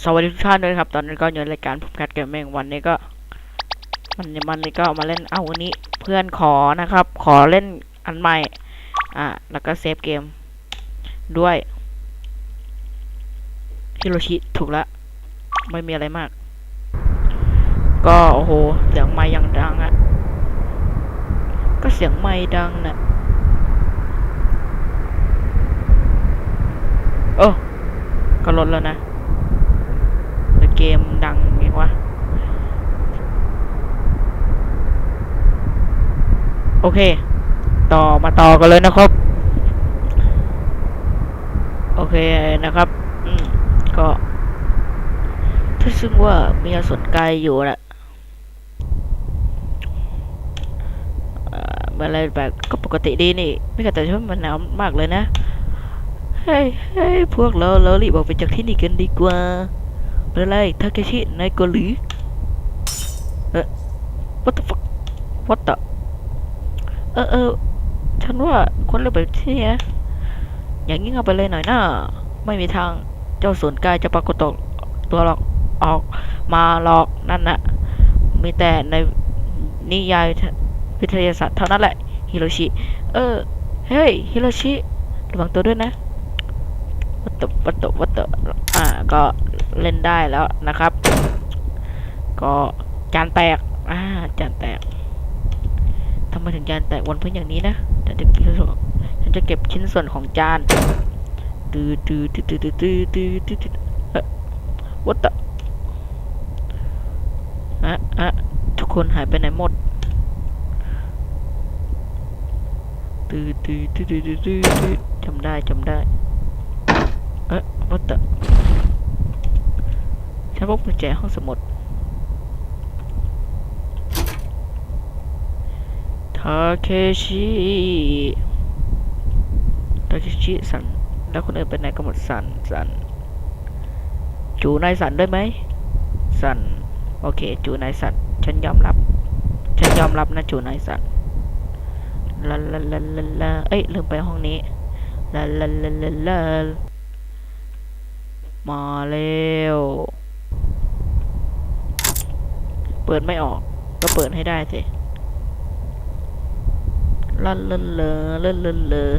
สวัสดีทุกท่านด้วยครับ ตอนนี้ก็อยู่ในรายการผมแคทเกมเมงวันนี้ก็มันมันนี้ก็มาเล่นเอาวันนี้เพื่อนขอนะครับ ขอเล่นอันใหม่ อ่า แล้วก็เซฟเกม ด้วยฮิโรชิถูกแล้วไม่มีอะไรมาก ก็โอ้โหเสียงไม้ยังดังอะก็เสียงไม้ดังนะโอ้ก็ลดแล้วนะ กมดังไงวะ โอเค ต่อมาต่อกันเลยนะครับ โอเคนะครับ อืม ก็ถ้าซึ่งว่ามีอสนไกลอยู่แหละเอ่อเมื่อไรแบบก็ปกติดีนี่ ไม่กระแต่ว่ามันหนาวมากเลยนะ เฮ้ยเฮ้ยพวกเราเรารีบออกไปจากที่นี่กันดีกว่า เป็นไรทาเคชินายเกาหลีเออ what the fuck what the เออเออฉันว่าคนเลือกแบบที่นี่นะอย่างนี้เอาไปเลยหน่อยนะไม่มีทางเจ้าส่วนกายจะปรากฏตัวหรอกออกมาหรอกนั่นนะมีแต่ในนิยายวิทยาศาสตร์เท่านั้นแหละฮิโรชิ เออ เฮ้ย ฮิโรชิ ระวังตัวด้วยนะวัตถุวัตถุวัตถุอ่า ก็ เล่นได้แล้วนะครับ ก็จานแตกอ่าจานแตกทำไมถึงจานแตกวันพื้นอย่างนี้นะฉันจะเก็บส่วนฉันจะเก็บชิ้นส่วนของจานตื้อตื้อตื้อตื้อตื้อตื้อตื้อตื้อเอ๊ะวัตถุอะอะทุกคนหายไปไหนหมดตื้อตื้อตื้อตื้อตื้อตือจำได้จำได้เอ๊ะวัตถุ ฉันพบกุญแจห้องสมุด ทาเคชิ ทาเคชิสัน แล้วคนอื่นไปไหนกันหมดสัน สัน จูนายสันด้วยไหม สัน โอเค จูนายสัน ฉันยอมรับ ฉันยอมรับนะจูนายสันลาลาลาลาลาเอ้ยลืมไปห้องนี้ลาลาลาลาลามาเร็ว เปิดไม่ออก ก็เปิดให้ได้สิลันเลนเลอเลนเลนเลอ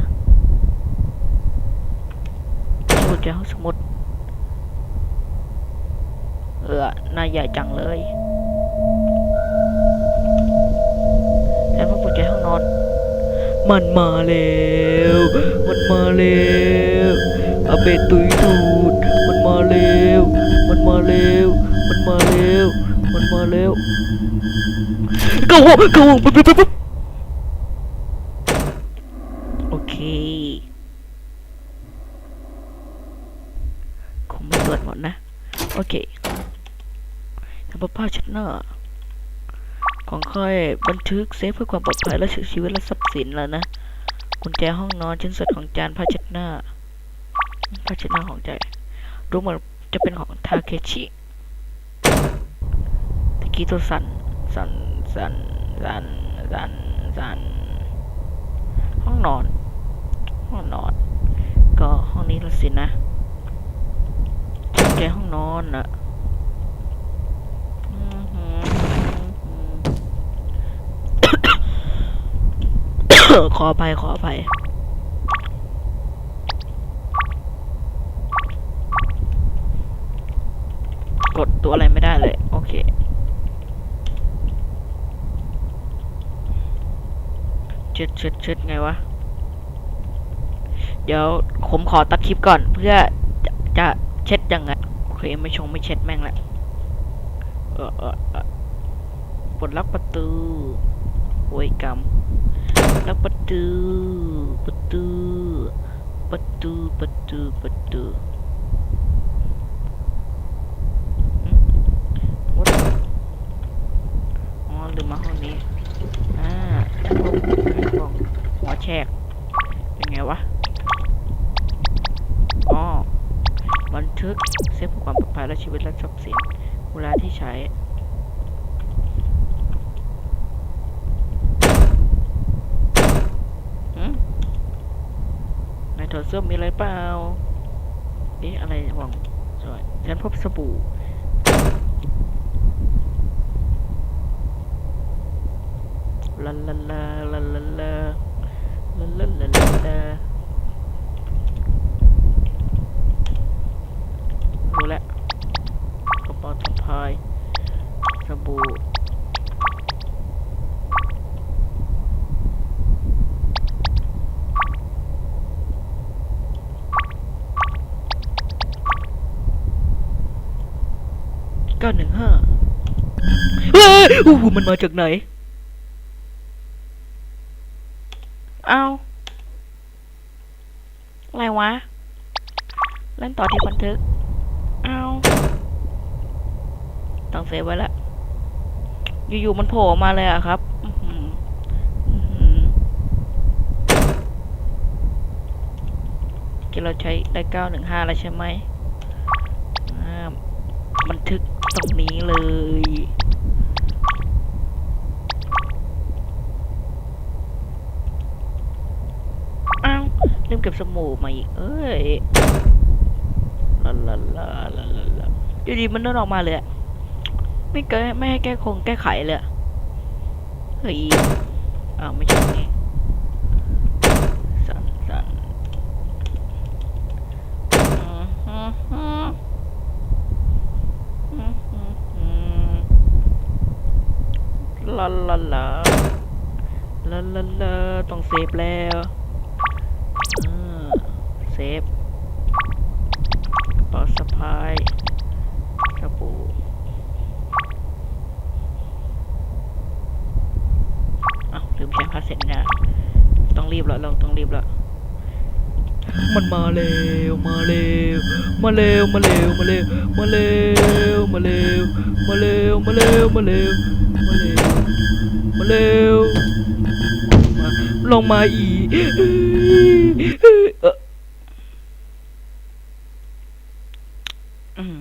พูดจะห้องสมุดเออน้าใหญ่จังเลยแล้วมาพูดใจห้องนอน มันมาแล้วมันมาแล้วอาเบตุยตูดมันมาเร็ว เร็วเข้าห้องเข้าห้องปุ๊บปุ๊บปุ๊บโอเคคงไม่เปิดหมดนะ โอเคทำผ้าช็ดหน้าของค่อยบันทึกเซฟเพื่อความปลอดภัยและชีวิตและทรัพย์สินแล้วนะกุญแจห้องนอนชิ้นส่วนของจานผ้าเช็ดหน้าผ้าเช็ดหน้าของใจดูเหมือนจะเป็นของทาเคชิ กี้ตัวสั่น สั่น สั่น สั่น สั่น สั่น ห้องนอน ห้องนอน ก็ห้องนี้ละสินะกุญแจห้องนอนนะขออภัยขออภัยกดตัวอะไรไม่ได้เลย โอเค ช็ดเช็ดเช็ดไงวะ เดี๋ยวผมขอตัดคลิปก่อน เพื่อจะจะเช็ดยังไงโอเคไม่ชงไม่เช็ดแม่งละเออเออเออปลดล็อกประตูโอ้ยกำล็อกประตูประตูประตูประตูประตู What the- อ๋อลืมมาห้องนี้ อ่าชักโครกชักโครกหัวแฉ กเป็นไงวะอ๋อบันทึกเซฟความปลอดภัยและชีวิตและทรัพย์สินเวลาที่ใช้หืมในโถส้วมมีอะไรเปล่าเอ๊ะอะไรหวังสวยฉันพบสบู่ลาลาลาลาลา ลาลาลาลาลาลารู้แล้วกระเป๋าสะพายสบู่เก้าหนึ่งห้าเฮ้ยอู้หูมันมาจากไหน เอาอะไรวะ เล่นต่อที่บันทึก เอาต้องเซฟไว้ละ อยู่ๆมันโผล่มาเลยอะครับอื้อหืออื้อหือที่เราใช้ได้เก้าหนึ่งห้าแล้วใช่ไหมอ่าบันทึกตรงนี้เลย อ้าวลืม เก็บสมูมาอีก เอ้ยลาลาลาลาลาลาอยู่ดีมันเดินออกมาเลยไม่แก้ไม่ให้แก้คงแก้ไขเลยเฮ้ยอ้าวไม่ใช่นี่สันสันลาลาลาลาลาลาต้องเซฟแล้ว ฟกระเป๋าสะพายสบู่อ้าวลืมใช้พาสเซ็ตงาต้องรีบแล้วเราต้องรีบแล้วมันมาเร็วมาเร็วมาเร็วมาเร็วมาเร็วมาเร็วมาเร็วมาเร็วมาเร็วมาเร็วมาเร็วมาเร็วลงมาอีกเออม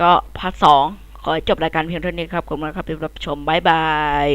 ก็พาร์ทสองขอจบรายการเพียงเท่านี้ครับขอบคุณครับที่รับชมบ๊ายบาย